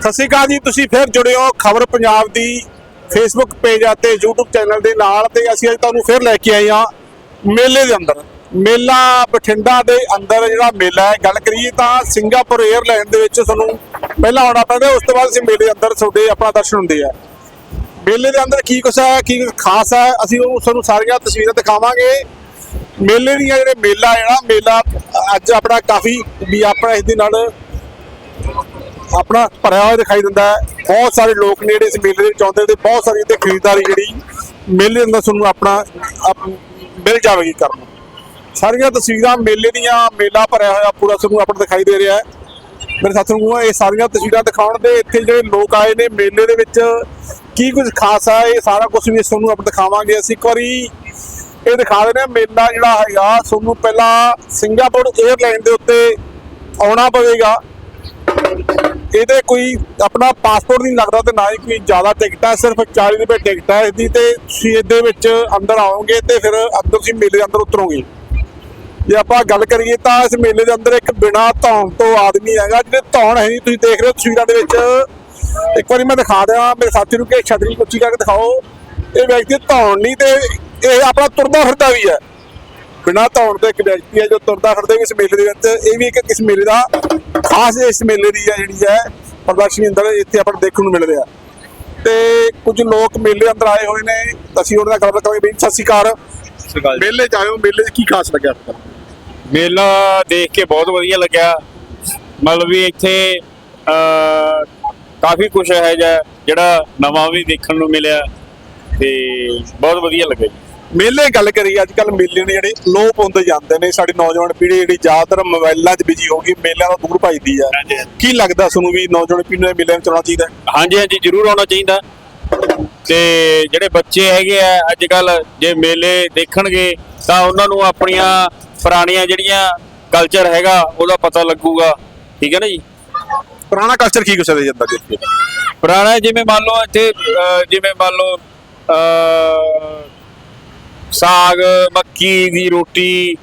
ਸਤਿ ਸ਼੍ਰੀ ਅਕਾਲ ਜੀ, ਤੁਸੀਂ ਫਿਰ ਜੁੜੇ ਹੋ ਖਬਰ ਪੰਜਾਬ ਦੀ ਫੇਸਬੁੱਕ ਪੇਜ ਅਤੇ YouTube ਚੈਨਲ ਦੇ ਨਾਲ ਤੇ ਅਸੀਂ ਅੱਜ ਤੁਹਾਨੂੰ ਫਿਰ ਲੈ ਕੇ ਆਏ ਹਾਂ ਮੇਲੇ ਦੇ ਅੰਦਰ। ਮੇਲਾ ਬਠਿੰਡਾ ਦੇ ਅੰਦਰ ਜਿਹੜਾ ਮੇਲਾ ਹੈ, ਗੱਲ ਕਰੀਏ ਤਾਂ ਸਿੰਗਾਪੁਰ 에ਅਰਲਾਈਨ ਦੇ ਵਿੱਚ ਤੁਹਾਨੂੰ ਪਹਿਲਾਂ ਆਉਣਾ ਪੈਂਦਾ, ਉਸ ਤੋਂ ਬਾਅਦ ਅਸੀਂ ਮੇਲੇ ਦੇ ਅੰਦਰ ਤੁਹਾਡੇ ਆਪਣਾ ਦਰਸ਼ਨ ਹੁੰਦੇ ਆ। ਮੇਲੇ ਦੇ ਅੰਦਰ ਕੀ ਕੁਛ ਹੈ, ਕੀ ਕੁਛ ਖਾਸ ਹੈ, ਅਸੀਂ ਉਹ ਤੁਹਾਨੂੰ ਸਾਰੀਆਂ ਤਸਵੀਰਾਂ ਦਿਖਾਵਾਂਗੇ। ਮੇਲੇ ਦੀਆਂ ਜਿਹੜੇ ਮੇਲਾ ਜਿਹੜਾ ਮੇਲਾ ਅੱਜ ਆਪਣਾ ਕਾਫੀ ਵੀ ਆਪਣਾ ਇਸ ਦੇ ਨਾਲ ਆਪਣਾ ਭਰਿਆ ਹੋਇਆ ਦਿਖਾਈ ਦਿੰਦਾ ਹੈ। ਬਹੁਤ ਸਾਰੇ ਲੋਕ ਨੇ ਜਿਹੜੇ ਇਸ ਮੇਲੇ ਦੇ ਵਿੱਚ ਆਉਂਦੇ ਤੇ ਬਹੁਤ ਸਾਰੀ ਇੱਥੇ ਖਰੀਦਦਾਰੀ ਜਿਹੜੀ ਮੇਲੇ ਦੇ ਅੰਦਰ ਤੁਹਾਨੂੰ ਆਪਣਾ, ਆਪ- ਮਿਲ ਜਾਵੇਗੀ ਕਰਨ ਸਾਰੀਆਂ ਤਸਵੀਰਾਂ ਮੇਲੇ ਦੀਆਂ, ਮੇਲਾ ਭਰਿਆ ਹੋਇਆ ਪੂਰਾ ਤੁਹਾਨੂੰ ਆਪਣਾ ਦਿਖਾਈ ਦੇ ਰਿਹਾ ਹੈ। ਮੇਰੇ ਸਾਥੀਆਂ ਨੂੰ ਇਹ ਸਾਰੀਆਂ ਤਸਵੀਰਾਂ ਦਿਖਾਉਣ ਦੇ ਇੱਥੇ ਜਿਹੜੇ ਲੋਕ ਆਏ ਨੇ ਮੇਲੇ ਦੇ ਵਿੱਚ, ਕੀ ਕੁਝ ਖਾਸ ਆ, ਇਹ ਸਾਰਾ ਕੁਝ ਵੀ ਤੁਹਾਨੂੰ ਆਪਾਂ ਦਿਖਾਵਾਂਗੇ। ਅਸੀਂ ਇੱਕ ਵਾਰੀ ਇਹ ਦਿਖਾ ਦਿੰਦੇ ਹਾਂ, ਮੇਲਾ ਜਿਹੜਾ ਹੈਗਾ, ਤੁਹਾਨੂੰ ਪਹਿਲਾਂ ਸਿੰਗਾਪੁਰ 에ਅਰਲਾਈਨ ਦੇ ਉੱਤੇ ਆਉਣਾ ਪਵੇਗਾ। ਇਹਦੇ ਕੋਈ ਆਪਣਾ ਪਾਸਪੋਰਟ ਨਹੀਂ ਲੱਗਦਾ ਤੇ ਨਾ ਹੀ ਕੋਈ ਜ਼ਿਆਦਾ ਟਿਕਟ ਹੈ, ਸਿਰਫ 40 ਰੁਪਏ ਟਿਕਟ ਹੈ ਇਹਦੀ ਤੇ ਤੁਸੀਂ ਇਹਦੇ ਵਿੱਚ ਅੰਦਰ ਆਓਗੇ ਤੇ ਫਿਰ ਅੰਦਰ ਤੁਸੀਂ ਮੇਲੇ ਦੇ ਅੰਦਰ ਉਤਰੋਗੇ। ਜੇ ਆਪਾਂ ਗੱਲ ਕਰੀਏ ਤਾਂ ਇਸ ਮੇਲੇ ਦੇ ਅੰਦਰ ਇੱਕ ਬਿਨਾ ਧੌਣ ਤੋਂ ਆਦਮੀ ਹੈਗਾ ਜਿਹੜੇ ਧੌਣ ਹੈ ਨਹੀਂ, ਤੁਸੀਂ ਦੇਖ ਰਹੇ ਹੋ ਤਸਵੀਰਾਂ ਦੇ ਵਿੱਚ। ਇੱਕ ਵਾਰੀ ਮੈਂ ਦਿਖਾ ਦਿਆਂ, ਮੇਰੇ ਸਾਥੀ ਨੂੰ ਕਿ ਛਤਰੀ ਕੁੱਚੀ ਕਰਕੇ ਦਿਖਾਓ। ਇਹ ਵਿਅਕਤੀ ਧੌਣ ਨਹੀਂ ਤੇ ਇਹ ਆਪਣਾ ਤੁਰਦਾ ਫਿਰਦਾ ਵੀ ਹੈ। ਬਿਨਾ ਧੌਣ ਤੋਂ ਇੱਕ ਵਿਅਕਤੀ ਹੈ ਜੋ ਤੁਰਦਾ ਫਿਰਦਾ ਵੀ ਇਸ ਮੇਲੇ ਦੇ ਵਿੱਚ ਇਹ ਵੀ ਇੱਕ ਇਸ ਮੇਲੇ ਦਾ ਖਾਸ ਇਸ ਮੇਲੇ ਦੀ ਹੈ ਜਿਹੜੀ ਹੈ ਪ੍ਰਦਰਸ਼ਨੀ ਅੰਦਰ ਇੱਥੇ ਆਪਾਂ ਦੇਖਣ ਨੂੰ ਮਿਲ ਰਿਹਾ। ਤੇ ਕੁਝ ਲੋਕ ਮੇਲੇ ਅੰਦਰ ਆਏ ਹੋਏ ਨੇ ਅਸੀਂ ਉਹਨਾਂ ਨਾਲ ਗੱਲ ਕਰਾਂਗੇ। ਬਈ ਸਤਿ ਸ਼੍ਰੀ ਅਕਾਲ। ਸ੍ਰੀਕਾਲ ਮੇਲੇ ਚ ਆਇਓ ਮੇਲੇ 'ਚ ਕੀ ਖਾਸ ਲੱਗਿਆ? ਮੇਲਾ ਦੇਖ ਕੇ ਬਹੁਤ ਵਧੀਆ ਲੱਗਿਆ। ਮਤਲਬ ਵੀ ਇੱਥੇ ਕਾਫੀ ਕੁਝ ਹੈ ਜਿਹਾ ਜਿਹੜਾ ਨਵਾਂ ਵੀ ਦੇਖਣ ਨੂੰ ਮਿਲਿਆ ਤੇ ਬਹੁਤ ਵਧੀਆ ਲੱਗਿਆ। ਮੇਲੇ ਗੱਲ ਕਰੀਏ ਅੱਜ ਕੱਲ ਮੇਲੇ ਨੇ ਜਿਹੜੇ ਲੋਪ ਹੁੰਦੇ ਜਾਂਦੇ ਨੇ ਸਾਡੀ ਨੌਜਵਾਨ ਪੀੜ੍ਹੀ ਜਿਹੜੀ ਜ਼ਿਆਦਾਤਰ ਮੋਬਾਈਲਾਂ 'ਚ ਬਿਜ਼ੀ ਹੋ ਗਈ ਮੇਲਿਆਂ ਤੋਂ ਦੂਰ ਭੱਜਦੀ ਆ। ਕੀ ਲੱਗਦਾ ਤੁਹਾਨੂੰ ਵੀ ਨੌਜਵਾਨ ਪੀੜ੍ਹੀ ਨੂੰ ਮੇਲਿਆਂ ਵਿੱਚ ਆਉਣਾ ਚਾਹੀਦਾ? ਹਾਂਜੀ ਹਾਂਜੀ ਜ਼ਰੂਰ ਆਉਣਾ ਚਾਹੀਦਾ। ਤੇ ਜਿਹੜੇ ਬੱਚੇ ਹੈਗੇ ਆ ਅੱਜ ਕੱਲ ਜੇ ਮੇਲੇ ਦੇਖਣਗੇ ਤਾਂ ਉਹਨਾਂ ਨੂੰ ਆਪਣੀਆਂ ਪੁਰਾਣੀਆਂ ਜਿਹੜੀਆਂ ਕਲਚਰ ਹੈਗਾ ਉਹਦਾ ਪਤਾ ਲੱਗੂਗਾ। ਠੀਕ ਹੈ ਨਾ ਜੀ? ਪੁਰਾਣਾ ਕਲਚਰ ਕੀ ਕੁਛ ਹੈ ਜਾਂਦਾ ਦੇਖੀਏ ਪੁਰਾਣਾ ਜਿਵੇਂ ਮੰਨ ਲਓ ਇੱਥੇ ਅਹ, ਜਿਵੇਂ ਮੰਨ ਲਓ ਅਹ, ਸਾਗ ਮੱਕੀ ਦੀ ਰੋਟੀ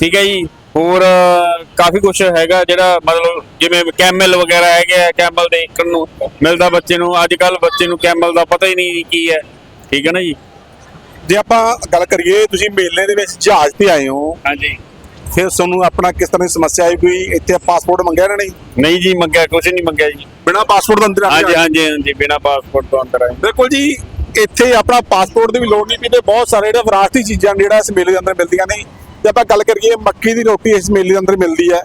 ਠੀਕ ਹੈ ਜੀ। ਹੋਰ ਕਾਫੀ ਕੁਝ ਹੈਗਾ ਜਿਹੜਾ ਮਤਲਬ ਜਿਵੇਂ ਕੈਮਲ ਵਗੈਰਾ ਹੈਗੇ ਆ ਕੈਮਲ ਦੇਖਣ ਨੂੰ ਮਿਲਦਾ ਬੱਚੇ ਨੂੰ। ਅੱਜ ਕੱਲ ਬੱਚੇ ਨੂੰ ਕੈਮਲ ਦਾ ਪਤਾ ਹੀ ਨਹੀਂ ਕੀ ਹੈ। ਠੀਕ ਹੈ ਨਾ ਜੀ? ਜੇ ਆਪਾਂ ਗੱਲ ਕਰੀਏ ਤੁਸੀਂ ਮੇਲੇ ਦੇ ਵਿੱਚ ਜਹਾਜ਼ ਤੇ ਆਏ ਹੋ। ਹਾਂਜੀ। ਫਿਰ ਤੁਹਾਨੂੰ ਆਪਣਾ ਕਿਸ ਤਰ੍ਹਾਂ ਦੀ ਸਮੱਸਿਆ ਆਈ? ਕੋਈ ਇੱਥੇ ਪਾਸਪੋਰਟ ਮੰਗਿਆ ਨੇ ਨਹੀਂ? ਜੀ ਮੰਗਿਆ ਕੁਝ ਨਹੀਂ ਮੰਗਿਆ ਜੀ। ਬਿਨਾ ਪਾਸਪੋਰਟ ਤੋਂ ਅੰਦਰ ਹਾਂਜੀ ਹਾਂਜੀ ਹਾਂਜੀ ਬਿਨਾ ਪਾਸਪੋਰਟ ਤੋਂ ਅੰਦਰ ਆਏ। ਬਿਲਕੁਲ ਜੀ। ਇੱਥੇ ਆਪਣਾ ਪਾਸਪੋਰਟ ਦੀ ਵੀ ਲੋੜ ਨਹੀਂ ਪਈ ਤੇ ਬਹੁਤ ਸਾਰੇ ਜਿਹੜਾ ਵਿਰਾਸਤੀ ਚੀਜ਼ਾਂ ਨੇ ਜਿਹੜਾ ਇਸ ਮੇਲੇ ਦੇ ਅੰਦਰ ਮਿਲਦੀਆਂ ਨੇ। ਜੇ ਆਪਾਂ ਗੱਲ ਕਰੀਏ ਮੱਕੀ ਦੀ ਰੋਟੀ ਇਸ ਮੇਲੇ ਦੇ ਅੰਦਰ ਮਿਲਦੀ ਹੈ।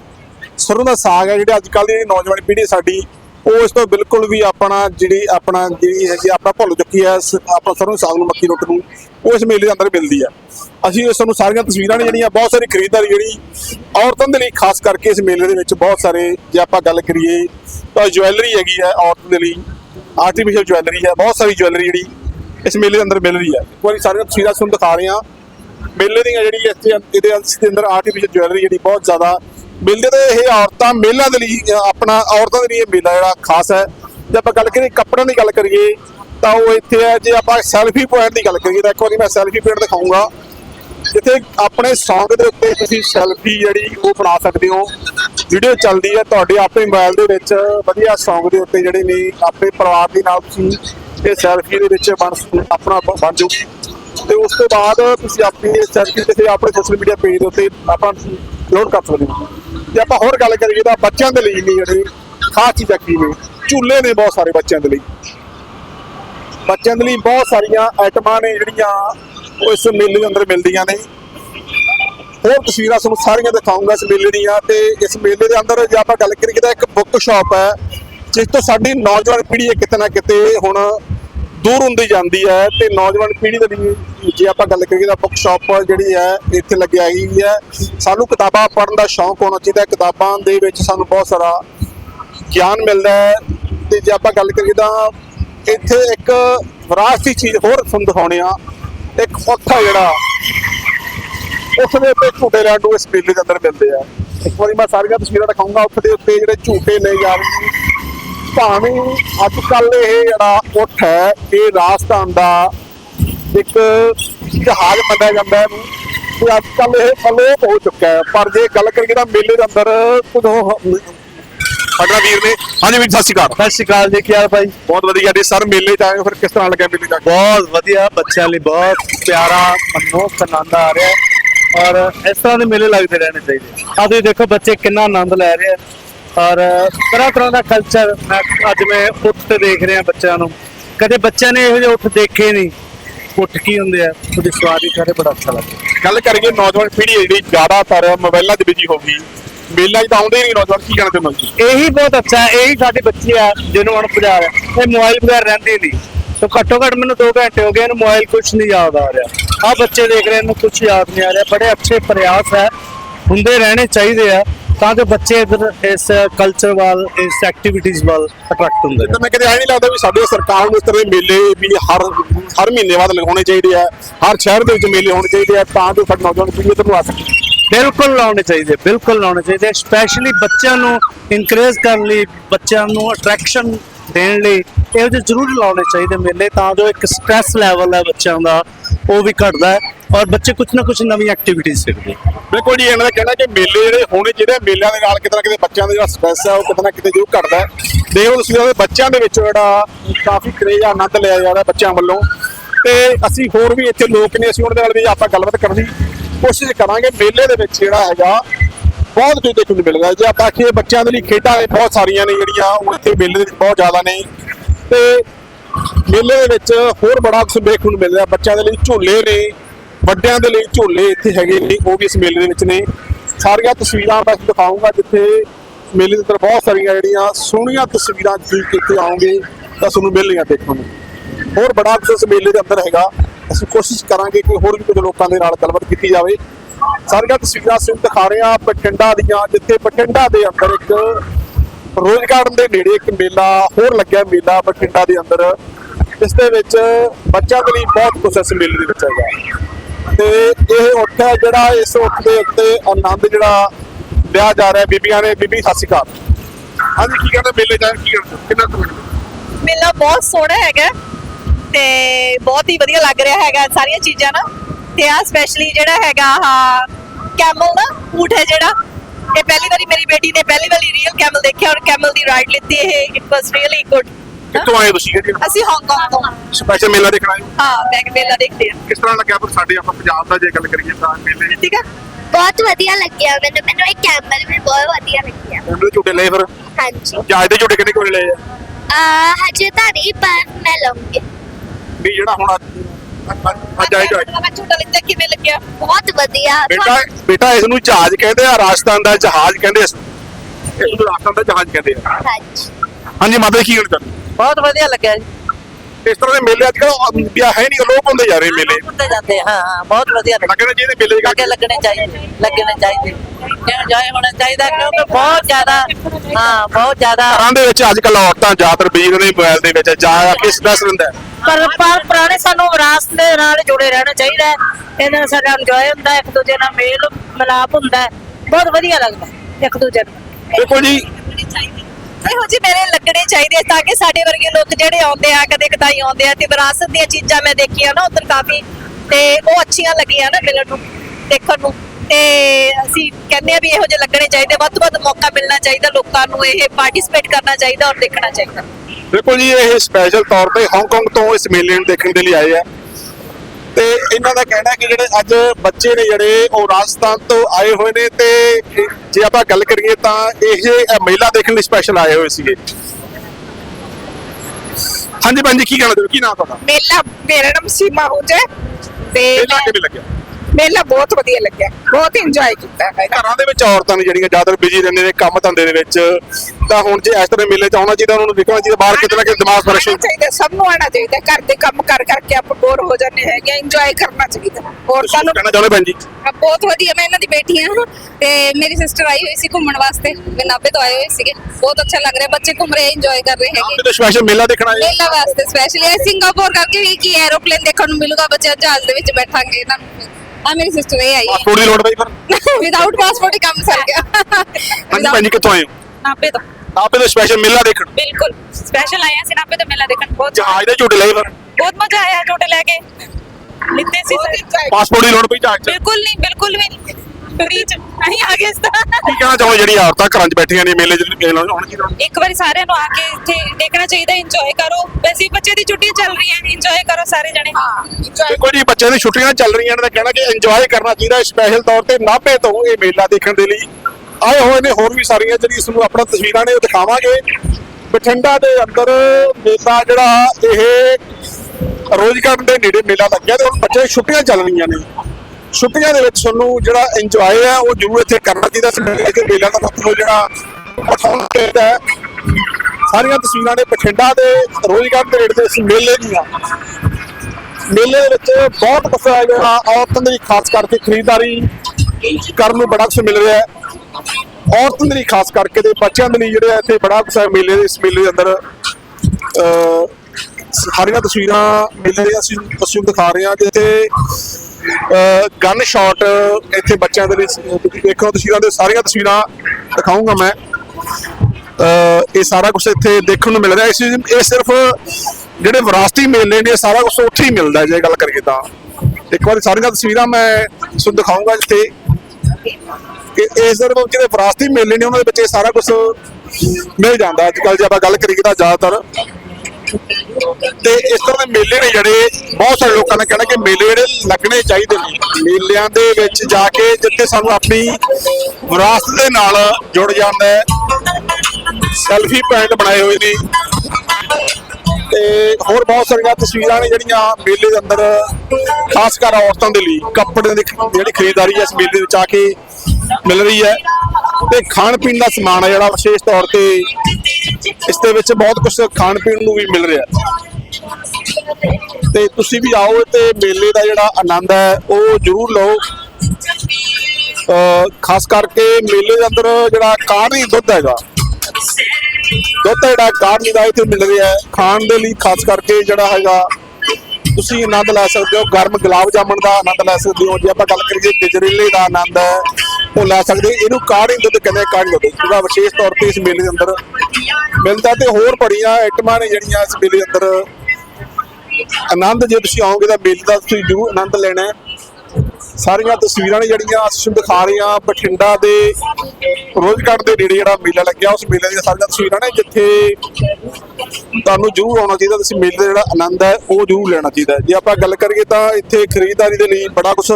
ਸਰੋਂ ਦਾ ਸਾਗ ਹੈ ਜਿਹੜਾ ਅੱਜ ਕੱਲ੍ਹ ਦੀ ਜਿਹੜੀ ਨੌਜਵਾਨ ਪੀੜ੍ਹੀ ਸਾਡੀ, ਉਹ ਇਸ ਤੋਂ ਬਿਲਕੁਲ ਵੀ ਆਪਣਾ ਜਿਹੜੀ ਆਪਣਾ ਜਿਹੜੀ ਹੈਗੀ ਆਪਣਾ ਭੁੱਲ ਚੁੱਕੀ ਹੈ ਸ- ਆਪਾਂ ਸਰੋਂ ਸਾਗ ਨੂੰ, ਮੱਕੀ ਰੋਟੀ ਨੂੰ, ਉਹ ਇਸ ਮੇਲੇ ਦੇ ਅੰਦਰ ਮਿਲਦੀ ਹੈ। ਅਸੀਂ ਇਸ ਨੂੰ ਸਾਰੀਆਂ ਤਸਵੀਰਾਂ ਨੇ ਜਿਹੜੀਆਂ ਬਹੁਤ ਸਾਰੀ ਖਰੀਦਦਾਰੀ ਜਿਹੜੀ ਔਰਤਾਂ ਦੇ ਲਈ, ਖਾਸ ਕਰਕੇ ਇਸ ਮੇਲੇ ਦੇ ਵਿੱਚ ਬਹੁਤ ਸਾਰੇ, ਜੇ ਆਪਾਂ ਗੱਲ ਕਰੀਏ ਤਾਂ ਜੁਐਲਰੀ ਹੈਗੀ ਹੈ ਔਰਤ ਦੇ ਲਈ। ਆਰਟੀਫੀਸ਼ੀਅਲ ਜੁਐਲਰੀ ਹੈ, ਬਹੁਤ ਸਾਰੀ ਜੁਐਲਰੀ ਜਿਹੜੀ ਇਸ ਮੇਲੇ ਦੇ ਅੰਦਰ ਮਿਲ ਰਹੀ ਹੈ। ਇੱਕ ਵਾਰੀ ਸਾਰੀਆਂ ਤਸਵੀਰਾਂ ਤੁਹਾਨੂੰ ਦਿਖਾ ਰਹੇ ਹਾਂ। ਮੇਲੇ ਦੀਆਂ ਜਿਹੜੀ ਇੱਥੇ ਇਹਦੇ ਅੰਦਰ- ਦੇ ਆਰਟੀਫੀਸ਼ੀਅਲ ਜੁਐਲਰੀ ਜਿਹੜੀ ਬਹੁਤ ਜ਼ਿਆਦਾ ਮਿਲਦੇ ਤੇ ਇਹ ਔਰਤਾਂ ਮੇਲਾ ਦੇ ਲਈ ਆਪਣਾ ਔਰਤਾਂ ਦੇ ਲਈ ਇਹ ਮੇਲਾ ਜਿਹੜਾ ਖਾਸ ਹੈ। ਜੇ ਆਪਾਂ ਗੱਲ ਕਰੀਏ ਕੱਪੜਿਆਂ ਦੀ ਗੱਲ ਕਰੀਏ, ਤਾਂ ਉਹ ਇੱਥੇ ਹੈ, ਜੇ ਆਪਾਂ ਸੈਲਫੀ ਪੁਆਇੰਟ ਦੀ ਗੱਲ ਕਰੀਏ ਤਾਂ ਇੱਕ ਵਾਰੀ ਮੈਂ ਸੈਲਫੀ ਪੁਆਇੰਟ ਦਿਖਾਊਂਗਾ। ਜਿੱਥੇ ਆਪਣੇ ਸੌਂਗ ਦੇ ਉੱਤੇ ਤੁਸੀਂ ਸੈਲਫੀ ਜਿਹੜੀ ਉਹ ਬਣਾ ਸਕਦੇ ਹੋ। ਵੀਡੀਓ ਚੱਲਦੀ ਹੈ ਤੁਹਾਡੇ ਆਪਣੇ ਮੋਬਾਈਲ ਦੇ ਵਿੱਚ, ਵਧੀਆ ਸੌਂਗ ਦੇ ਉੱਤੇ ਜਿਹੜੇ ਨੇ, ਆਪਣੇ ਪਰਿਵਾਰ ਦੇ ਨਾਲ ਤੁਸੀਂ ਇਹ ਸੈਲਫੀ ਦੇ ਵਿੱਚ ਬਣ ਆਪਣਾ ਬਣ ਜਾਓ ਤੇ ਉਸ ਤੋਂ ਬਾਅਦ ਤੁਸੀਂ ਆਪਣੀ ਸੈਲਫੀ ਤੇ ਆਪਣੇ ਸੋਸ਼ਲ ਮੀਡੀਆ ਪੇਜ ਦੇ ਉੱਤੇ ਆਪਾਂ ਅਪਲੋਡ ਕਰ ਸਕਦੇ ਹੋ। ਜੇ ਆਪਾਂ ਹੋਰ ਗੱਲ ਕਰੀਏ ਤਾਂ ਬੱਚਿਆਂ ਦੇ ਲਈ ਨੇ ਜਿਹੜੇ ਖਾਸ ਚੀਜ਼ਾਂ ਕੀ ਨੇ ਝੂਲੇ ਨੇ ਬਹੁਤ ਸਾਰੇ ਬੱਚਿਆਂ ਦੇ ਲਈ। ਬੱਚਿਆਂ ਦੇ ਲਈ ਬਹੁਤ ਸਾਰੀਆਂ ਆਈਟਮਾਂ ਨੇ ਜਿਹੜੀਆਂ ਉਹ ਇਸ ਮੇਲੇ ਦੇ ਅੰਦਰ ਮਿਲਦੀਆਂ ਨੇ। ਹੋਰ ਤਸਵੀਰਾਂ ਤੁਹਾਨੂੰ ਸਾਰੀਆਂ ਦਿਖਾਉਂਗਾ ਇਸ ਮੇਲੇ ਦੀਆਂ ਤੇ ਇਸ ਮੇਲੇ ਦੇ ਅੰਦਰ ਜੇ ਆਪਾਂ ਗੱਲ ਕਰੀਏ ਤਾਂ ਇੱਕ ਬੁੱਕ ਸ਼ਾਪ ਹੈ। ਜਿਸ ਤੋਂ ਸਾਡੀ ਨੌਜਵਾਨ ਪੀੜ੍ਹੀ ਹੈ ਕਿਤੇ ਨਾ ਕਿਤੇ ਹੁਣ ਦੂਰ ਹੁੰਦੀ ਜਾਂਦੀ ਹੈ ਤੇ ਨੌਜਵਾਨ ਪੀੜ੍ਹੀ ਦੇ ਲਈ ਜੇ ਆਪਾਂ ਗੱਲ ਕਰੀਏ ਤਾਂ ਬੁੱਕ ਸ਼ਾਪ ਜਿਹੜੀ ਹੈ, ਇੱਥੇ ਲੱਗਿਆ ਹੀ ਹੈ। ਸਾਨੂੰ ਕਿਤਾਬਾਂ ਪੜ੍ਹਨ ਦਾ ਸ਼ੌਂਕ ਹੋਣਾ ਚਾਹੀਦਾ ਕਿਤਾਬਾਂ ਦੇ ਵਿੱਚ ਸਾਨੂੰ ਬਹੁਤ ਸਾਰਾ ਗਿਆਨ ਮਿਲਦਾ ਹੈ। ਤੇ ਜੇ ਆਪਾਂ ਗੱਲ ਕਰੀਏ ਤਾਂ ਇੱਥੇ ਇੱਕ ਵਿਰਾਸਤੀ ਚੀਜ਼ ਹੋਰ ਤੁਹਾਨੂੰ ਦਿਖਾਉਣੇ ਆ। ਇੱਕ ਉੱਠ ਆ ਜਿਹੜਾ, ਉਸ ਦੇ ਉੱਤੇ ਝੂਟੇ ਲੈਣ ਨੂੰ ਇਸ ਮੇਲੇ ਦੇ ਅੰਦਰ ਮਿਲਦੇ ਆ। ਇੱਕ ਵਾਰੀ ਮੈਂ ਸਾਰੀਆਂ ਤਸਵੀਰਾਂ ਦਿਖਾਉਂਗਾ। ਉੱਥੇ ਦੇ ਉੱਤੇ ਜਿਹੜੇ ਝੂਟੇ ਨੇ ਜਾ ਰਹੇ ਭਾਵੇਂ ਅੱਜ ਕੱਲ ਇਹ ਜਿਹੜਾ ਉੱਠ ਹੈ ਇਹ ਰਾਜਸਥਾਨ ਦਾ ਇੱਕ ਜਹਾਜ਼ ਮੰਨਿਆ ਜਾਂਦਾ ਹੈ। ਤੇ ਅੱਜ ਕੱਲ ਇਹ ਅਲੋਪ ਹੋ ਚੁੱਕਾ ਹੈ। ਪਰ ਜੇ ਗੱਲ ਕਰੀਏ ਤਾਂ ਮੇਲੇ ਦੇ ਅੰਦਰ ਕੁਝ ਸਾਡਾ ਵੀਰ ਨੇ। ਹਾਂਜੀ ਵੀਰ ਸਤਿ ਸ਼੍ਰੀ ਅਕਾਲ। ਸਤਿ ਸ਼੍ਰੀ ਅਕਾਲ ਜੀ ਕੀ ਹਾਲ ਭਾਈ? ਬਹੁਤ ਵਧੀਆ ਜੀ ਸਰ ਮੇਲੇ ਚ ਆਏ ਫਿਰ ਕਿਸ ਤਰ੍ਹਾਂ ਲੱਗਿਆ ਮੇਲੇ ਕੇ ਬਹੁਤ ਵਧੀਆ ਬੱਚਿਆਂ ਲਈ ਬਹੁਤ ਪਿਆਰਾ ਮਨਮੋਹਕ ਆਨੰਦ ਆ ਰਿਹਾ ਔਰ ਇਸ ਤਰ੍ਹਾਂ ਦੇ ਮੇਲੇ ਲੱਗਦੇ ਰਹਿਣੇ ਚਾਹੀਦੇ। ਆ ਤੁਸੀਂ ਦੇਖੋ ਬੱਚੇ ਕਿੰਨਾ ਆਨੰਦ ਲੈ ਰਹੇ ਆ। ਔਰ ਤਰ੍ਹਾਂ ਤਰ੍ਹਾਂ ਦਾ ਕਲਚਰ ਮੈਂ ਅੱਜ ਮੈਂ ਉੱਠ ਤੇ ਦੇਖ ਰਿਹਾ ਬੱਚਿਆਂ ਨੂੰ। ਕਦੇ ਬੱਚਿਆਂ ਨੇ ਇਹੋ ਜਿਹੇ ਉੱਠ ਦੇਖੇ ਨਹੀਂ। ਉੱਠ ਕੀ ਹੁੰਦੇ ਆ? ਉਹਦੀ ਸਵਾਦ ਹੀ ਸਾਰੇ ਬੜਾ ਅੱਛਾ ਲੱਗਦਾ। ਗੱਲ ਕਰੀਏ ਨੌਜਵਾਨ ਪੀੜ੍ਹੀ ਜਿਹੜੀ ਜ਼ਿਆਦਾਤਰ ਮੋਬਾਈਲਾਂ 'ਚ ਬਿਜ਼ੀ ਹੋ ਗਈ ਮੇਲਾ 'ਚ ਤਾਂ ਆਉਂਦੇ ਹੀ ਨਹੀਂ ਨੌਜਵਾਨ ਕੀ ਕਹਿਣਾ ਚਾਹੁੰਦੇ ਇਹੀ ਬਹੁਤ ਅੱਛਾ ਹੈ। ਇਹੀ ਸਾਡੀ ਬੱਚੀ ਆ ਜਿਹਨੂੰ ਹੁਣ ਪੁਜਾ ਰਿਹਾ। ਇਹ ਮੋਬਾਈਲ ਬਗੈਰ ਰਹਿੰਦੀ ਨਹੀਂ। ਸੋ ਘੱਟੋ ਘੱਟ ਮੈਨੂੰ 2 ਘੰਟੇ ਹੋ ਗਏ ਇਹਨੂੰ ਮੋਬਾਈਲ ਕੁਝ ਨਹੀਂ ਯਾਦ ਆ ਰਿਹਾ। ਆ ਬੱਚੇ ਦੇਖ ਰਹੇ ਇਹਨੂੰ ਕੁਝ ਯਾਦ ਨਹੀਂ ਆ ਰਿਹਾ। ਬੜੇ ਅੱਛੇ ਪ੍ਰਯਾਸ ਹੈ। ਹੁੰਦੇ ਰਹਿਣੇ ਚਾਹੀਦੇ ਆ। ਤਾਂ ਕਿ ਬੱਚੇ ਇਧਰ ਇਸ ਕਲਚਰ ਵੱਲ ਇਸ ਐਕਟੀਵਿਟੀਜ਼ ਵੱਲ ਅਟਰੈਕਟ ਹੁੰਦੇ ਤਾਂ ਮੈਂ ਕਦੇ ਐ ਨਹੀਂ ਲੱਗਦਾ ਵੀ ਸਾਡੇ ਸਰਕਾਰ ਨੂੰ ਇਸ ਤਰ੍ਹਾਂ ਦੇ ਮੇਲੇ ਵੀ ਹਰ ਹਰ ਮਹੀਨੇ ਬਾਅਦ ਲਗਾਉਣੇ ਚਾਹੀਦੇ ਆ ਹਰ ਸ਼ਹਿਰ ਦੇ ਵਿੱਚ ਮੇਲੇ ਹੋਣੇ ਚਾਹੀਦੇ ਆ ਤਾਂ ਜੋ ਸਾਡੀ ਨੌਜਵਾਨ ਪੀੜ੍ਹੀ ਇੱਧਰ ਨੂੰ ਆ ਸਕੇ। ਬਿਲਕੁਲ ਲਾਉਣੇ ਚਾਹੀਦੇ ਬਿਲਕੁਲ ਲਾਉਣੇ ਚਾਹੀਦੇ ਸਪੈਸ਼ਲੀ ਬੱਚਿਆਂ ਨੂੰ ਇਨਕਰੇਜ ਕਰਨ ਲਈ ਬੱਚਿਆਂ ਨੂੰ ਅਟਰੈਕਸ਼ਨ ਦੇਣ ਲਈ ਇਹੋ ਜਿਹੇ ਜ਼ਰੂਰ ਲਾਉਣੇ ਚਾਹੀਦੇ ਮੇਲੇ ਤਾਂ ਜੋ ਇੱਕ ਸਟ੍ਰੈਸ ਲੈਵਲ ਹੈ ਬੱਚਿਆਂ ਦਾ ਉਹ ਵੀ ਘਟਦਾ ਹੈ। ਔਰ ਬੱਚੇ ਕੁਝ ਨਾ ਕੁਝ ਨਵੀਂ ਐਕਟੀਵਿਟੀਜ਼ ਸਿੱਖਦੇ ਬਿਲਕੁਲ ਜੀ, ਇਹਨਾਂ ਦਾ ਕਹਿਣਾ ਕਿ ਮੇਲੇ ਜਿਹੜੇ ਹੋਣੇ ਜਿਹੜੇ ਮੇਲਿਆਂ ਦੇ ਨਾਲ ਕਿਤੇ ਨਾ ਕਿਤੇ ਬੱਚਿਆਂ ਦਾ ਜਿਹੜਾ ਸਟ੍ਰੈਸ ਹੈ ਉਹ ਕਿਤੇ ਨਾ ਕਿਤੇ ਜ਼ਰੂਰ ਘਟਦਾ ਹੈ। ਦੇਖੋ ਤੁਸੀਂ ਉਹਦੇ ਬੱਚਿਆਂ ਦੇ ਵਿੱਚ ਜਿਹੜਾ ਕਾਫੀ ਕਰੇਜ ਆਨੰਦ ਲਿਆ ਜਾ ਰਿਹਾ ਬੱਚਿਆਂ ਵੱਲੋਂ। ਤੇ ਅਸੀਂ ਹੋਰ ਵੀ ਇੱਥੇ ਲੋਕ ਨੇ, ਅਸੀਂ ਉਹਨਾਂ ਦੇ ਨਾਲ ਵੀ ਆਪਾਂ ਗੱਲਬਾਤ ਕਰਨ ਦੀ ਕੋਸ਼ਿਸ਼ ਕਰਾਂਗੇ। ਮੇਲੇ ਦੇ ਵਿੱਚ ਜਿਹੜਾ ਹੈਗਾ, ਬਹੁਤ ਕੁਝ ਦੇਖਣ ਨੂੰ ਮਿਲਦਾ ਜੇ ਆਪਾਂ ਆਖੀਏ ਬੱਚਿਆਂ ਦੇ ਲਈ ਖੇਡਾਂ ਬਹੁਤ ਸਾਰੀਆਂ ਨੇ ਜਿਹੜੀਆਂ ਉਹ ਇੱਥੇ ਮੇਲੇ ਦੇ ਵਿੱਚ ਬਹੁਤ ਜ਼ਿਆਦਾ ਨੇ। ਤੇ ਮੇਲੇ ਦੇ ਵਿੱਚ ਹੋਰ ਬੜਾ ਕੁਝ ਦੇਖਣ ਨੂੰ ਮਿਲਦਾ ਬੱਚਿਆਂ ਦੇ ਲਈ ਝੂਲੇ ਨੇ ਵੱਡਿਆਂ ਦੇ ਲਈ ਝੋਲੇ ਇੱਥੇ ਹੈਗੇ ਨੇ, ਉਹ ਵੀ ਇਸ ਮੇਲੇ ਦੇ ਵਿੱਚ ਨੇ। ਸਾਰੀਆਂ ਤਸਵੀਰਾਂ ਮੈਂ ਤੁਹਾਨੂੰ ਦਿਖਾਊਂਗਾ ਜਿੱਥੇ ਮੇਲੇ ਦੇ ਅੰਦਰ ਬਹੁਤ ਸਾਰੀਆਂ ਜਿਹੜੀਆਂ ਸੋਹਣੀਆਂ ਤਸਵੀਰਾਂ ਤੁਸੀਂ ਕਿਤੇ ਆਉਂਗੇ ਤਾਂ ਤੁਹਾਨੂੰ ਮਿਲਣਗੀਆਂ ਦੇਖਣ ਨੂੰ। ਹੋਰ ਬੜਾ ਕੁਝ ਇਸ ਮੇਲੇ ਦੇ ਅੰਦਰ ਹੈਗਾ। ਅਸੀਂ ਕੋਸ਼ਿਸ਼ ਕਰਾਂਗੇ ਕਿ ਹੋਰ ਵੀ ਕੁਝ ਲੋਕਾਂ ਦੇ ਨਾਲ ਗੱਲਬਾਤ ਕੀਤੀ ਜਾਵੇ। ਸਾਰੀਆਂ ਤਸਵੀਰਾਂ ਅਸੀਂ ਦਿਖਾ ਰਹੇ ਹਾਂ ਬਠਿੰਡਾ ਦੀਆਂ, ਜਿੱਥੇ ਬਠਿੰਡਾ ਦੇ ਅੰਦਰ ਇੱਕ ਰੋਜ਼ ਗਾਰਡਨ ਦੇ ਨੇੜੇ ਇੱਕ ਮੇਲਾ, ਹੋਰ ਲੱਗਿਆ ਮੇਲਾ ਬਠਿੰਡਾ ਦੇ ਅੰਦਰ। ਇਸ ਦੇ ਵਿੱਚ ਬੱਚਿਆਂ ਦੇ ਲਈ ਬਹੁਤ ਕੁਝ ਇਸ ਮੇਲੇ ਦੇ ਵਿੱਚ ਹੈਗਾ। ਤੇ ਇਹ ਉੱਠ ਹੈ ਜਿਹੜਾ ਇਸ ਉੱਠ ਦੇ ਉੱਤੇ ਆਨੰਦ ਜਿਹੜਾ ਲਿਆ ਜਾ ਰਿਹਾ ਬੀਬੀਆਂ ਨੇ ਬੀਬੀ, ਸਤਿ ਸ਼੍ਰੀ ਅਕਾਲ। ਹਾਂਜੀ, ਕੀ ਕਹਿੰਦੇ ਮੇਲੇ ਜਾ ਕੀ ਕਿੰਨਾ ਕੁ ਮੇਲਾ ਬਹੁਤ ਸੋਹਣਾ ਹੈਗਾ ਤੇ ਬਹੁਤ ਹੀ ਵਧੀਆ ਲੱਗ ਰਿਹਾ ਹੈਗਾ ਸਾਰੀਆਂ ਚੀਜ਼ਾਂ ਨਾ। ਤੇ ਆ ਸਪੈਸ਼ਲੀ ਜਿਹੜਾ ਹੈਗਾ ਆ ਕੈਮਲ ਨਾ, ਊਠ ਹੈ ਜਿਹੜਾ। ਇਹ ਪਹਿਲੀ ਵਾਰੀ ਮੇਰੀ ਬੇਟੀ ਨੇ ਪਹਿਲੀ ਵਾਰੀ ਰੀਅਲ ਕੈਮਲ ਦੇਖਿਆ ਔਰ ਕੈਮਲ ਦੀ ਰਾਈਡ ਲਿੱਤੀ। ਇਹ ਇਟ ਵਾਸ ਰੀਅਲੀ ਗੁੱਡ ਕਿੱਥੋਂ ਆਏ ਤੁਸੀਂ? ਕਿਹੜੀ ਅਸੀਂ ਹਾਂਗਕਾਂਗ ਤੋਂ। ਸਪੈਸ਼ਲ ਮੇਲਾ ਦੇਖਣਾ ਹੈ ਹਾਂ ਬੈਗ ਮੇਲਾ ਦੇਖਦੇ ਹਾਂ। ਕਿਸ ਤਰ੍ਹਾਂ ਲੱਗਿਆ ਪਰ ਸਾਡੇ ਆਪਾਂ ਪੰਜਾਬ ਦਾ ਜੇ ਗੱਲ ਕਰੀਏ ਤਾਂ ਮੇਲੇ? ਠੀਕ ਹੈ ਬਹੁਤ ਵਧੀਆ ਲੱਗਿਆ ਮੈਨੂੰ। ਮੈਨੂੰ ਇਹ ਕੈਂਪਲ ਵੀ ਬਹੁਤ ਵਧੀਆ ਲੱਗਿਆ। ਉਹਦੇ ਝੂਟੇ ਲਏ ਫਿਰ? ਹਾਂਜੀ। ਜਹਾਜ਼ ਦੇ ਝੂਟੇ ਕਿੰਨੇ ਕੋਲ ਲਏ ਆ? ਆ ਹਜੇ ਤਾਂ ਨਹੀਂ ਪਰ ਮੈਂ ਲਵਾਂਗੀ ਵੀ ਜਿਹੜਾ ਹੁਣ ਅੱਜ- ਅੱਜ ਆਏ ਜੋ ਮੈਂ ਝੂਟਾ ਲਿੱਤਾ ਕਿਵੇਂ ਲੱਗਿਆ? ਬਹੁਤ ਵਧੀਆ। ਬੇਟਾ ਬੇਟਾ ਇਸ ਨੂੰ ਜਹਾਜ਼ ਕਹਿੰਦੇ ਆ ਰਾਜਸਥਾਨ ਦਾ ਜਹਾਜ਼ ਕਹਿੰਦੇ ਇਸ ਨੂੰ ਇਸ ਨੂੰ ਰਾਜਸਥਾਨ ਦਾ ਜਹਾਜ਼ ਕਹਿੰਦੇ ਆ। ਹਾਂਜੀ। ਹਾਂਜੀ ਮਾਤਾ ਜੀ ਕੀ ਕਹਿਣਾ ਚਾਹੁੰਦੇ ਬਹੁਤ ਵਧੀਆ ਲੱਗਿਆ ਜੀ। ਇਸ ਤਰ੍ਹਾਂ ਦੇ ਮੇਲੇ ਅੱਜ ਕੱਲ੍ਹ ਵਿਆਹ ਹੈ ਨਹੀਂ ਲੋਕ ਹੁੰਦੇ ਜਾ ਰਹੇ ਮੇਲੇ। ਉੱਤੇ ਜਾਂਦੇ ਹਾਂ ਹਾਂ ਬਹੁਤ ਵਧੀਆ ਲੱਗਿਆ। ਲੱਗਣਾ ਜਿਹਦੇ ਮੇਲੇ ਅੱਗੇ ਲੱਗਣੇ ਚਾਹੀਦੇ ਲੱਗਣੇ ਚਾਹੀਦੇ। ਇੰਜੋਏ ਹੋਣਾ ਚਾਹੀਦਾ? ਕਿਉਂਕਿ ਬਹੁਤ ਜ਼ਿਆਦਾ ਹਾਂ ਬਹੁਤ ਜ਼ਿਆਦਾ। ਘਰਾਂ ਦੇ ਵਿੱਚ ਅੱਜ ਕੱਲ੍ਹ ਔਰਤਾਂ ਜ਼ਿਆਦਾਤਰ ਬਿਜ਼ੀ ਨੇ ਮੋਬਾਈਲ ਦੇ ਵਿੱਚ ਜਾ ਕੇ ਸਟ੍ਰੈਸ ਰਹਿੰਦਾ। ਹੈ। ਪਰ ਪਰ ਪੁਰਾਣੇ ਸਾਨੂੰ ਵਿਰਾਸਤ ਦੇ ਨਾਲ ਜੁੜੇ ਰਹਿਣਾ ਚਾਹੀਦਾ ਹੈ। ਇਹਦੇ ਨਾਲ ਸਾਡਾ ਇੰਜੋਏ ਹੁੰਦਾ ਹੈ, ਇੱਕ ਦੂਜੇ ਨਾਲ ਮੇਲ ਮਿਲਾਪ ਹੁੰਦਾ ਹੈ। ਬਹੁਤ ਵਧੀਆ ਲੱਗਦਾ ਹੈ ਇੱਕ ਦੂਜੇ ਨੂੰ ਦੇਖੋ ਜੀ ਇਹੋ ਜਿਹੇ ਮੇਰੇ ਲੱਗਣੇ ਚਾਹੀਦੇ ਤਾਂ ਕਿ ਸਾਡੇ ਵਰਗੇ ਲੋਕ ਜਿਹੜੇ ਆਉਂਦੇ ਆ, ਕਦੇ ਕਦਾਈ ਆਉਂਦੇ ਆ ਤੇ ਵਿਰਾਸਤ ਦੀਆਂ ਚੀਜ਼ਾਂ ਮੈਂ ਦੇਖੀਆਂ ਨਾ ਉਧਰ ਕਾਫੀ ਤੇ ਉਹ ਅੱਛੀਆਂ ਲੱਗੀਆਂ ਨਾ ਮਿਲਣ ਨੂੰ ਦੇਖਣ ਨੂੰ ਤੇ ਅਸੀਂ ਕਹਿੰਦੇ ਆ ਵੀ ਇਹੋ ਜਿਹੇ ਲੱਗਣੇ ਚਾਹੀਦੇ ਵੱਧ ਤੋਂ ਵੱਧ ਮੌਕਾ ਮਿਲਣਾ ਚਾਹੀਦਾ, ਲੋਕਾਂ ਨੂੰ ਇਹ ਪਾਰਟਿਸਿਪੇਟ ਕਰਨਾ ਚਾਹੀਦਾ ਔਰ ਦੇਖਣਾ ਚਾਹੀਦਾ। ਦੇਖੋ ਜੀ, ਇਹ ਸਪੈਸ਼ਲ ਤੌਰ ਤੇ ਹਾਂਗਕਾਂਗ ਤੋਂ ਇਸ ਮੇਲੇ ਨੂੰ ਦੇਖਣ ਦੇ ਲਈ ਆਏ ਆ। ਤੇ ਇਹਨਾਂ ਦਾ ਕਹਿਣਾ ਹੈ ਕਿ ਜਿਹੜੇ ਅੱਜ ਬੱਚੇ ਨੇ ਜਿਹੜੇ ਉਹ ਰਾਜਸਥਾਨ ਤੋਂ ਆਏ ਹੋਏ ਨੇ ਤੇ ਜੇ ਆਪਾਂ ਗੱਲ ਕਰੀਏ ਤਾਂ ਇਹ ਮੇਲਾ ਦੇਖਣ ਲਈ ਸਪੈਸ਼ਲ ਆਏ ਹੋਏ ਸੀਗੇ। ਹਾਂਜੀ ਭੈਣ ਜੀ ਕੀ ਕਹਿਣਾ ਚਾਹੁੰਦੇ ਕੀ ਨਾਮ ਤੁਹਾਡਾ? ਮੇਲਾ ਮੇਰਾ ਨਾਮ ਸੀਮਾ ਹੁਜਾ ਤੇ ਮੇਲਾ ਕਿਵੇਂ ਲੱਗਿਆ? ਮੇਲਾ ਬਹੁਤ ਵਧੀਆ ਲੱਗਿਆ ਬਹੁਤ ਇੰਜੋਏ ਕੀਤਾ ਘਰਾਂ ਦੇ ਵਿੱਚ ਔਰਤਾਂ ਨੇ ਜਿਹੜੀਆਂ ਜ਼ਿਆਦਾ ਬਿਜ਼ੀ ਰਹਿੰਦੇ ਨੇ ਕੰਮ ਧੰਦੇ ਦੇ ਵਿੱਚ ਤਾਂ ਹੁਣ ਜੇ ਇਸ ਤਰ੍ਹਾਂ ਮੇਲੇ 'ਚ ਆਉਣਾ ਚਾਹੀਦਾ ਉਹਨਾਂ ਨੂੰ ਦੇਖਣਾ ਚਾਹੀਦਾ ਬਾਹਰ ਕਿਤੇ ਨਾ ਕਿਤੇ ਦਿਮਾਗ ਫਰੈਸ਼ ਆਉਣਾ ਚਾਹੀਦਾ ਸਭ ਨੂੰ ਆਉਣਾ ਚਾਹੀਦਾ ਘਰ ਦੇ ਕੰਮ ਕਰ ਕਰਕੇ ਆਪਾਂ ਬੋਰ ਹੋ ਜਾਂਦੇ ਹੈਗੇ ਇੰਜੋਏ ਕਰਨਾ ਚਾਹੀਦਾ। ਹੋਰ ਸਾਨੂੰ ਕਹਿਣਾ ਚਾਹੁੰਦੇ ਭੈਣ ਜੀ? ਬਹੁਤ ਵਧੀਆ ਮੈਂ ਇਹਨਾਂ ਦੀ ਬੇਟੀ ਹਾਂ ਤੇ ਮੇਰੀ ਸਿਸਟਰ ਆਈ ਹੋਈ ਸੀ ਘੁੰਮਣ ਵਾਸਤੇ ਨਾਭੇ ਤੋਂ ਆਏ ਹੋਏ ਸੀਗੇ। ਬਹੁਤ ਅੱਛਾ ਲੱਗ ਰਿਹਾ ਬੱਚੇ ਘੁੰਮ ਰਹੇ ਇੰਜੋਏ ਕਰ ਰਹੇ ਹੈਗੇ। ਤੇ ਸਪੈਸ਼ਲ ਮੇਲਾ ਦੇਖਣਾ ਹੈ? ਮੇਲਾ ਵਾਸਤੇ ਸਪੈਸ਼ਲੀ ਸਿੰਗਾਪੁਰ ਕਰਕੇ ਵੀ ਕੀ ਐਰੋਪਲੇਨ ਦੇਖਣ ਨੂੰ ਮਿਲੂਗਾ ਬੱਚੇ ਜਹਾਜ਼ ਦੇ ਵਿੱਚ ਬੈਠਾਂਗੇ ਨੂੰ। ਆ ਮੇਰੀ ਸਿਸਟਰ ਇਹ ਆਈ ਪਾਸਪੋਰਟ ਦੀ ਲੋੜ ਪਈ ਫਿਰ? ਵਿਦਆਊਟ ਪਾਸਪੋਰਟ ਹੀ ਕੰਮ ਚੱਲ ਗਿਆ। ਹਾਂਜੀ ਭੈਣ ਜੀ ਕਿੱਥੋਂ ਆਏ ਹੋ? ਨਾਪੇ ਤੋਂ। ਆਪੇ ਤਾਂ ਸਪੈਸ਼ਲ ਮੇਲਾ ਦੇਖਣ। ਬਿਲਕੁਲ। ਸਪੈਸ਼ਲ ਆਇਆ ਸੀ ਨਾਪੇ ਤੋਂ ਮੇਲਾ ਦੇਖਣ। ਬਹੁਤ ਜਹਾਜ਼ ਦੇ ਝੂਟੇ ਲਏ ਫਿਰ? ਬਹੁਤ ਮਜ਼ਾ ਆਇਆ ਝੂਟੇ ਲੈ ਕੇ। ਲਿੱਤੇ ਸੀ ਪਾਸਪੋਰਟ ਦੀ ਲੋੜ ਪਈ ਜਹਾਜ਼ 'ਚ? ਬਿਲਕੁਲ ਨਹੀਂ ਬਿਲਕੁਲ ਵੀ ਨਹੀਂ। ਫ੍ਰੀ ਚ ਅਸੀਂ ਆ ਗਏ ਸਤਾ ਕੀ ਕਹਿਣਾ ਚਾਹੋ ਜਿਹੜੀ ਔਰਤਾਂ ਘਰਾਂ 'ਚ ਬੈਠੀਆਂ ਨੇ ਮੇਲੇ 'ਚ ਮੇਲਾ ਹੁਣ ਕੀ ਕਰਨਾ? ਇੱਕ ਵਾਰੀ ਸਾਰਿਆਂ ਨੂੰ ਆ ਕੇ ਇੱਥੇ ਦੇਖਣਾ ਚਾਹੀਦਾ ਇੰਜੋਏ ਕਰੋ। ਵੈਸੇ ਵੀ ਬੱਚੇ ਦੀ ਛੁੱਟੀਆਂ ਚੱਲ ਰਹੀਆਂ ਇੰਜੋਏ ਕਰੋ ਸਾਰੇ ਜਣੇ। ਦੇਖੋ ਜੀ ਬੱਚਿਆਂ ਦੀ ਛੁੱਟੀਆਂ ਚੱਲ ਰਹੀਆਂ ਨੇ ਤਾਂ ਕਹਿਣਾ ਕਿ ਇੰਜੋਏ ਕਰਨਾ ਚਾਹੀਦਾ ਸਪੈਸ਼ਲ ਤੌਰ ਤੇ ਨਾਭੇ ਤੋਂ ਇਹ ਮੇਲਾ ਦੇਖਣ ਦੇ ਲਈ। ਆਏ ਹੋਏ ਨੇ ਹੋਰ ਵੀ ਸਾਰੀਆਂ ਜਿਹੜੀ ਇਸ ਨੂੰ ਆਪਣਾ ਤਸਵੀਰਾਂ ਨੇ ਉਹ ਦਿਖਾਵਾਂਗੇ। ਬਠਿੰਡਾ ਦੇ ਅੰਦਰ ਮੇਲਾ ਜਿਹੜਾ ਇਹ ਰੋਜ਼ਗਾਰ ਦੇ ਨੇੜੇ ਮੇਲਾ ਲੱਗਿਆ ਤੇ ਹੁਣ ਬੱਚੇ ਦੀ ਛੁੱਟੀਆਂ ਚੱਲ ਰਹੀਆਂ ਨੇ। ਛੁੱਟੀਆਂ ਦੇ ਵਿੱਚ ਤੁਹਾਨੂੰ ਜਿਹੜਾ ਇੰਜੋਏ ਹੈ ਉਹ ਜ਼ਰੂਰ ਇੱਥੇ ਕਰਨਾ ਚਾਹੀਦਾ ਸੀ। ਮੇਲੇ ਤੇ ਦਾ ਮਤਲਬ ਜਿਹੜਾ ਪਠਾਉਣ ਚਾਹੀਦਾ ਹੈ। ਸਾਰੀਆਂ ਤਸਵੀਰਾਂ ਨੇ ਬਠਿੰਡਾ ਦੇ ਰੋਜ਼ਗਾਰ ਦੇ ਨੇੜੇ ਦੇ ਇਸ ਮੇਲੇ ਦੀਆਂ। ਮੇਲੇ ਦੇ ਵਿੱਚ ਬਹੁਤ ਕੁਝ ਹੈ ਜਿਹੜਾ ਔਰਤਾਂ ਦੀ ਖਾਸ ਕਰਕੇ ਖਰੀਦਦਾਰੀ ਕਰਨ ਨੂੰ ਬੜਾ ਕੁਝ ਮਿਲ ਰਿਹਾ ਹੈ। ਔਰਤਾਂ ਦੇ ਲਈ ਖਾਸ ਕਰਕੇ ਤੇ ਬੱਚਿਆਂ ਦੇ ਲਈ ਜਿਹੜੇ ਆ ਇੱਥੇ ਬੜਾ ਕੁਝ ਹੈ ਮੇਲੇ ਦੇ ਇਸ ਮੇਲੇ ਦੇ ਅੰਦਰ। ਅਹ, ਸਾਰੀਆਂ ਤਸਵੀਰਾਂ ਮੇਲੇ ਦੀਆਂ ਅਸੀਂ ਅਸੀਂ ਦਿਖਾ ਰਹੇ ਹਾਂ ਜਿੱਥੇ ਗਨ ਸ਼ਾਟ ਇੱਥੇ ਬੱਚਿਆਂ ਦੇ ਲਈ ਤੁਸੀਂ ਦੇਖੋ ਤਸਵੀਰਾਂ ਦੇ ਸਾਰੀਆਂ ਤਸਵੀਰਾਂ ਦਿਖਾਉਂਗਾ ਮੈਂ। ਅਹ, ਇਹ ਸਾਰਾ ਕੁਝ ਇੱਥੇ ਦੇਖਣ ਨੂੰ ਮਿਲ ਰਿਹਾ। ਇਸ ਇਹ ਸਿਰਫ ਜਿਹੜੇ ਵਿਰਾਸਤੀ ਮੇਲੇ ਨੇ ਇਹ ਸਾਰਾ ਕੁਝ ਉੱਥੇ ਹੀ ਮਿਲਦਾ ਜੇ ਗੱਲ ਕਰੀਏ ਤਾਂ। ਇੱਕ ਵਾਰੀ ਸਾਰੀਆਂ ਤਸਵੀਰਾਂ ਮੈਂ ਤੁਹਾਨੂੰ ਦਿਖਾਉਂਗਾ ਜਿੱਥੇ ਕਿ ਇਸ ਜਿਹੜੇ ਵਿਰਾਸਤੀ ਮੇਲੇ ਨੇ ਉਹਨਾਂ ਦੇ ਵਿੱਚ ਇਹ ਸਾਰਾ ਕੁਝ ਮਿਲ ਜਾਂਦਾ। ਅੱਜ ਕੱਲ ਜੇ ਆਪਾਂ ਗੱਲ ਕਰੀਏ ਤਾਂ ਜ਼ਿਆਦਾਤਰ ਤੇ ਇਸ ਤਰ੍ਹਾਂ ਦੇ ਮੇਲੇ ਨੇ ਜਿਹੜੇ, ਬਹੁਤ ਸਾਰੇ ਲੋਕਾਂ ਦਾ ਕਹਿਣਾ ਕਿ ਮੇਲੇ ਜਿਹੜੇ ਲੱਗਣੇ ਚਾਹੀਦੇ ਨੇ। ਮੇਲਿਆਂ ਦੇ ਵਿੱਚ ਜਾ ਕੇ ਜਿੱਥੇ ਸਾਨੂੰ ਆਪਣੀ ਵਿਰਾਸਤ ਦੇ ਨਾਲ ਜੁੜ ਜਾਂਦਾ ਹੈ ਸੈਲਫੀ ਪੁਆਇੰਟ ਬਣਾਏ ਹੋਏ ਨੇ। ਤੇ ਹੋਰ ਬਹੁਤ ਸਾਰੀਆਂ ਤਸਵੀਰਾਂ ਨੇ ਜਿਹੜੀਆਂ ਮੇਲੇ ਦੇ ਅੰਦਰ, ਖਾਸ ਕਰ ਔਰਤਾਂ ਦੇ ਲਈ ਕੱਪੜੇ ਦੀ ਜਿਹੜੀ ਖਰੀਦਦਾਰੀ ਹੈ ਇਸ ਮੇਲੇ ਵਿੱਚ ਆ ਕੇ ਮਿਲ ਰਹੀ ਹੈ। ਤੇ ਖਾਣ ਪੀਣ ਦਾ ਸਮਾਨ ਹੈ ਜਿਹੜਾ ਵਿਸ਼ੇਸ਼ ਤੌਰ ਤੇ ਇਸ ਦੇ ਵਿੱਚ ਬਹੁਤ ਕੁਝ ਖਾਣ ਪੀਣ ਨੂੰ ਵੀ ਮਿਲ ਰਿਹਾ ਹੈ। ਤੇ ਤੁਸੀਂ ਵੀ ਆਓ ਤੇ ਮੇਲੇ ਦਾ ਜਿਹੜਾ ਆਨੰਦ ਹੈ, ਉਹ ਜ਼ਰੂਰ ਲਓ। ਖਾਸ ਕਰਕੇ ਮੇਲੇ ਦੇ ਅੰਦਰ ਜਿਹੜਾ ਕਾੜੀ ਦੁੱਧ ਹੈਗਾ, ਦੁੱਧ ਜਿਹੜਾ, ਕਾਰਨ ਦਾ ਇੱਥੇ ਮਿਲ ਰਿਹਾ ਹੈ। ਖਾਣ ਦੇ ਲਈ ਖਾਸ ਕਰਕੇ ਜਿਹੜਾ ਹੈਗਾ, ਤੁਸੀਂ ਆਨੰਦ ਲੈ ਸਕਦੇ ਹੋ। ਗਰਮ ਗੁਲਾਬ ਜਾਮਣ ਦਾ ਆਨੰਦ ਲੈ ਸਕਦੇ ਹੋ। ਜੇ ਆਪਾਂ ਗੱਲ ਕਰੀਏ ਗਜਰੇਲੇ ਦਾ ਆਨੰਦ ਹੈ ਉਹ ਲਾ ਸਕਦੇ ਇਹਨੂੰ ਕਾੜੀ ਦੁੱਧ ਕਹਿੰਦੇ ਆ, ਕਾੜੀ ਦੁੱਧ ਜਿਹੜਾ ਵਿਸ਼ੇਸ਼ ਤੌਰ ਤੇ ਇਸ ਮੇਲੇ ਦੇ ਅੰਦਰ ਮਿਲਦਾ ਤੇ ਹੋਰ ਬੜੀਆਂ ਆਈਟਮਾਂ ਨੇ ਜਿਹੜੀਆਂ ਇਸ ਮੇਲੇ ਦੇ ਅੰਦਰ। ਆਨੰਦ ਜੇ ਤੁਸੀਂ ਆਓਗੇ ਤਾਂ ਮੇਲੇ ਦਾ ਤੁਸੀਂ ਜ਼ਰੂਰ ਆਨੰਦ ਲੈਣਾ ਹੈ। ਸਾਰੀਆਂ ਤਸਵੀਰਾਂ ਨੇ ਜਿਹੜੀਆਂ ਅਸੀਂ ਦਿਖਾ ਰਹੇ ਹਾਂ। ਬਠਿੰਡਾ ਦੇ ਰੋਜ਼ਗਾਰ ਦੇ ਨੇੜੇ ਜਿਹੜਾ ਮੇਲਾ ਲੱਗਿਆ ਉਸ ਮੇਲੇ ਦੀਆਂ ਸਾਰੀਆਂ ਤਸਵੀਰਾਂ ਨੇ ਜਿੱਥੇ ਤੁਹਾਨੂੰ ਜ਼ਰੂਰ ਆਉਣਾ ਚਾਹੀਦਾ ਤੁਸੀਂ ਮੇਲੇ ਦਾ ਜਿਹੜਾ ਆਨੰਦ ਹੈ ਉਹ ਜ਼ਰੂਰ ਲੈਣਾ ਚਾਹੀਦਾ ਜੇ ਆਪਾਂ ਗੱਲ ਕਰੀਏ ਤਾਂ ਇੱਥੇ ਖਰੀਦਦਾਰੀ ਦੇ ਲਈ ਬੜਾ ਕੁਝ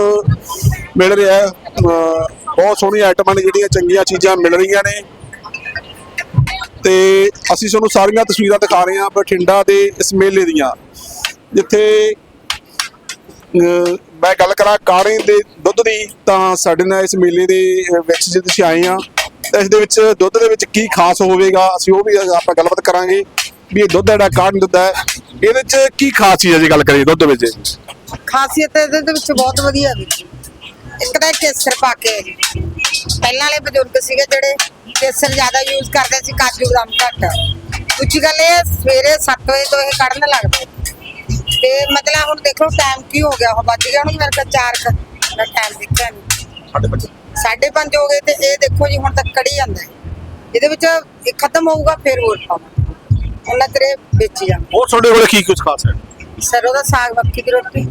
ਮਿਲ ਰਿਹਾ ਹੈ। ਅਹ ਬਹੁਤ ਸੋਹਣੀਆਂ ਆਈਟਮਾਂ ਨੇ ਜਿਹੜੀਆਂ ਚੰਗੀਆਂ ਚੀਜ਼ਾਂ ਮਿਲ ਰਹੀਆਂ ਨੇ। ਤੇ ਅਸੀਂ ਤੁਹਾਨੂੰ ਸਾਰੀਆਂ ਤਸਵੀਰਾਂ ਦਿਖਾ ਰਹੇ ਹਾਂ ਬਠਿੰਡਾ ਦੇ ਇਸ ਮੇਲੇ ਦੀਆਂ। ਜਿੱਥੇ ਮੈਂ ਗੱਲ ਕਰਾਂ ਕਾੜੇ ਦੇ ਦੁੱਧ ਦੀ, ਤਾਂ ਸਾਡੇ ਨਾਲ ਇਸ ਮੇਲੇ ਦੇ ਵਿੱਚ ਜੇ ਤੁਸੀਂ ਆਏ ਆ ਤਾਂ ਇਸ ਦੇ ਵਿੱਚ ਦੁੱਧ ਦੇ ਵਿੱਚ ਕੀ ਖਾਸ ਹੋਵੇਗਾ, ਅਸੀਂ ਉਹ ਵੀ ਆਪਾਂ ਗੱਲਬਾਤ ਕਰਾਂਗੇ ਵੀ ਇਹ ਦੁੱਧ ਜਿਹੜਾ ਕਾੜਨ ਦੁੱਧ ਹੈ, ਇਹਦੇ ਵਿੱਚ ਕੀ ਖਾਸ ਚੀਜ਼ ਹੈ ਜੇ ਗੱਲ ਕਰੀਏ ਦੁੱਧ ਵਿੱਚ? ਖਾਸੀਅਤ ਇਹਦੇ ਵਿੱਚ ਬਹੁਤ ਵਧੀਆ ਵੀ ਇੱਕ ਤਾਂ ਕੇਸਰ ਪਾ ਕੇ? ਪਹਿਲਾਂ ਵਾਲੇ ਬਜ਼ੁਰਗ ਸੀਗੇ ਜਿਹੜੇ ਕੇਸਰ ਜ਼ਿਆਦਾ ਯੂਜ਼ ਕਰਦੇ ਸੀ ਕਾਜੂ ਬਦਾਮ ਘੱਟ। ਦੂਜੀ ਗੱਲ ਇਹ ਸਵੇਰੇ 7 ਵਜੇ ਤੋਂ ਇਹ ਕੱਢਣ ਲੱਗਦੇ। ਤੇ ਮਤਲਬ ਹੁਣ ਦੇਖੋ ਟਾਈਮ ਕੀ ਹੋ ਗਿਆ? ਉਹ ਵੱਜ ਗਿਆ ਹੁਣ ਮੇਰੇ ਕੋਲ 4 ਦਾ ਟਾਈਮ ਦੇਖਿਆ ਨਹੀਂ ਸਾਡੇ ਬੱਚੇ ਸਾਢੇ ਪੰਜ ਹੋ ਗਏ ਤੇ ਇਹ ਦੇਖੋ ਜੀ ਹੁਣ ਤੱਕ ਕੜੀ ਜਾਂਦਾ ਇਹਦੇ ਵਿੱਚ ਇਹ ਖਤਮ ਹੋਊਗਾ ਫਿਰ ਹੋਰ ਪਾਵਾਂ। ਉਹਨਾਂ ਤੇਰੇ ਵੇਚੀ ਜਾਂਦੇ ਹੋਰ ਤੁਹਾਡੇ ਕੋਲ ਕੀ ਕੁਝ ਖਾਸ ਹੈ? ਸਰੋਂ ਦਾ ਸਾਗ ਮੱਕੀ ਦੀ ਰੋਟੀ।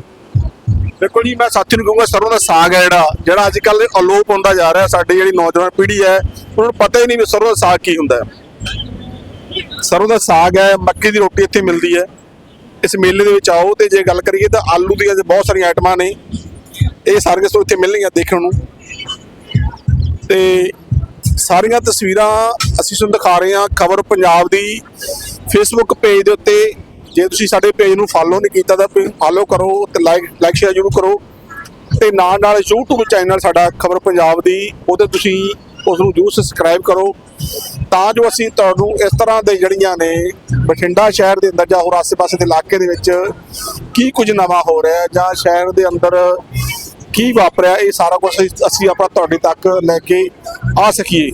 ਦੇਖੋ ਜੀ, ਮੈਂ ਸਾਥੀ ਨੂੰ ਕਹੂੰਗਾ, ਸਰੋਂ ਦਾ ਸਾਗ ਹੈ ਜਿਹੜਾ ਜਿਹੜਾ ਅੱਜ ਕੱਲ ਅਲੋਪ ਹੁੰਦਾ ਜਾ ਰਿਹਾ ਸਾਡੀ ਜਿਹੜੀ ਨੌਜਵਾਨ ਪੀੜ੍ਹੀ ਹੈ, ਉਹਨਾਂ ਨੂੰ ਪਤਾ ਹੀ ਨਹੀਂ ਵੀ ਸਰੋਂ ਦਾ ਸਾਗ ਕੀ ਹੁੰਦਾ ਹੈ। ਸਰੋਂ ਦਾ ਸਾਗ ਹੈ, ਮੱਕੀ ਦੀ ਰੋਟੀ ਇੱਥੇ ਮਿਲਦੀ ਹੈ। ਇਸ ਮੇਲੇ ਦੇ ਵਿੱਚ ਆਓ ਤੇ ਜੇ ਗੱਲ ਕਰੀਏ ਤਾਂ ਆਲੂ ਦੀਆਂ ਬਹੁਤ ਸਾਰੀਆਂ ਆਈਟਮਾਂ ਨੇ। ਇਹ ਸਾਰੀਆਂ ਤੋਂ ਇੱਥੇ ਮਿਲਣਗੀਆਂ ਦੇਖਣ ਨੂੰ। ਤੇ ਸਾਰੀਆਂ ਤਸਵੀਰਾਂ ਅਸੀਂ ਤੁਹਾਨੂੰ ਦਿਖਾ ਰਹੇ ਹਾਂ। ਖਬਰ ਪੰਜਾਬ ਦੀ ਫੇਸਬੁੱਕ ਪੇਜ ਦੇ ਉੱਤੇ ਜੇ ਤੁਸੀਂ ਸਾਡੇ ਪੇਜ ਨੂੰ ਫਾਲੋ ਨਹੀਂ ਕੀਤਾ ਤਾਂ ਫਾਲੋ ਕਰੋ ਤੇ ਲਾਈਕ ਲਾਈਕ ਸ਼ੇਅਰ ਜ਼ਰੂਰ ਕਰੋ। ਤੇ ਨਾਲ ਨਾਲ YouTube ਚੈਨਲ ਸਾਡਾ ਖਬਰ ਪੰਜਾਬ ਦੀ, ਉਹਦੇ ਤੁਸੀਂ ਉਸ ਨੂੰ ਜ਼ਰੂਰ ਸਬਸਕ੍ਰਾਈਬ ਕਰੋ। ਤਾਂ ਜੋ ਅਸੀਂ ਤੁਹਾਨੂੰ ਇਸ ਤਰ੍ਹਾਂ ਦੇ ਜਿਹੜੀਆਂ ਨੇ ਬਠਿੰਡਾ ਸ਼ਹਿਰ ਦੇ ਅੰਦਰ ਜਾਂ ਹੋਰ ਆਸ-ਪਾਸੇ ਦੇ ਇਲਾਕੇ ਦੇ ਵਿੱਚ ਕੀ ਕੁਝ ਨਵਾਂ ਹੋ ਰਿਹਾ ਜਾਂ ਸ਼ਹਿਰ ਦੇ ਅੰਦਰ ਕੀ ਵਾਪਰਿਆ, ਇਹ ਸਾਰਾ ਕੁਝ ਅਸੀਂ ਆਪਾਂ ਤੁਹਾਡੇ ਤੱਕ ਲੈ ਕੇ ਆ ਸਕੀਏ।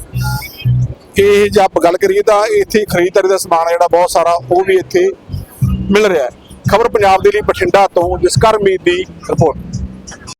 ਇਹ ਜੇ ਆਪਾਂ ਗੱਲ ਕਰੀਏ ਤਾਂ ਇੱਥੇ ਖਰੀਦਦਾਰੀ ਦਾ ਸਮਾਨ ਜਿਹੜਾ ਬਹੁਤ ਸਾਰਾ, ਉਹ ਵੀ ਇੱਥੇ ਮਿਲ ਰਿਹਾ ਹੈ। ਖਬਰ ਪੰਜਾਬ ਦੇ ਲਈ ਬਠਿੰਡਾ ਤੋਂ ਜਸਕਰ ਮੀਤ ਦੀ ਰਿਪੋਰਟ।